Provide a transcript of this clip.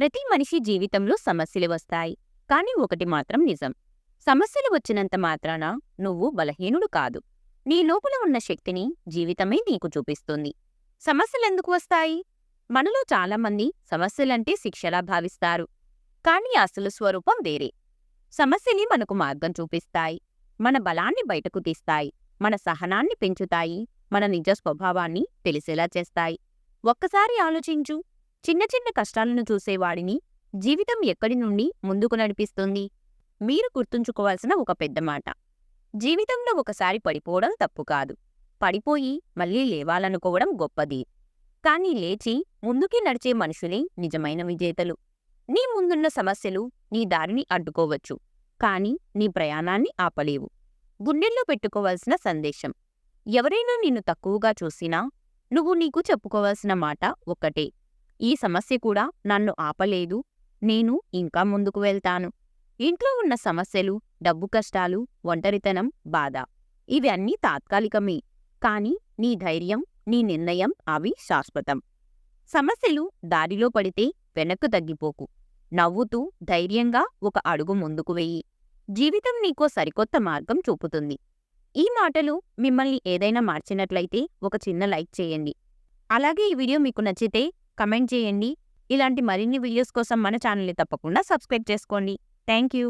ప్రతి మనిషి జీవితంలో సమస్యలు వస్తాయి. కానీ ఒకటి మాత్రం నిజం. సమస్యలు వచ్చినంత మాత్రాన నువ్వు బలహీనుడు కాదు. నీ లోపల ఉన్న శక్తిని జీవితమే నీకు చూపిస్తుంది. సమస్యలెందుకు వస్తాయి? మనలో చాలామంది సమస్యలంటే శిక్షలా భావిస్తారు. కానీ అసలు స్వరూపం వేరే. సమస్యని మనకు మార్గం చూపిస్తాయి. మన బలాన్ని బయటకు తీస్తాయి. మన సహనాన్ని పెంచుతాయి. మన నిజ స్వభావాన్ని తెలిసేలా చేస్తాయి. ఒక్కసారి ఆలోచించు. చిన్న చిన్న కష్టాలను చూసేవాడిని జీవితం ఎక్కడి నుండి ముందుకు నడిపిస్తుంది? మీరు గుర్తుంచుకోవాల్సిన ఒక పెద్ద మాట. జీవితంలో ఒకసారి పడిపోవడం తప్పు కాదు. పడిపోయి మళ్ళీ లేవాలనుకోవడం గొప్పది. కానీ లేచి ముందుకి నడిచే మనుషులే నిజమైన విజేతలు. నీ ముందున్న సమస్యలు నీ దారిని అడ్డుకోవచ్చు. కానీ నీ ప్రయాణాన్ని ఆపలేవు. గుండెల్లో పెట్టుకోవాల్సిన సందేశం. ఎవరైనా నిన్ను తక్కువగా చూసినా నువ్వు నీకు చెప్పుకోవాల్సిన మాట ఒక్కటే. ఈ సమస్య కూడా నన్ను ఆపలేదు. నేను ఇంకా ముందుకు వెళ్తాను. ఇంట్లో ఉన్న సమస్యలు డబ్బు కష్టాలు ఒంటరితనం బాధ ఇవి అన్నీ తాత్కాలికమే. కాని నీ ధైర్యం నీ నిర్ణయం అవి శాశ్వతం. సమస్యలు దారిలో పడితే వెనక్కు తగ్గిపోకు. నవ్వుతూ ధైర్యంగా ఒక అడుగు ముందుకు వెయ్యి జీవితం నీకో సరికొత్త మార్గం చూపుతుంది. ఈ మాటలు మిమ్మల్ని ఏదైనా మార్చినట్లయితే ఒక చిన్న లైక్ చేయండి. అలాగే ఈ వీడియో మీకు నచ్చితే కమెంట్ చేయండి. ఇలాంటి మరిన్ని వీడియోస్ కోసం మన ఛానల్ని తప్పకుండా సబ్స్క్రైబ్ చేసుకోండి. Thank you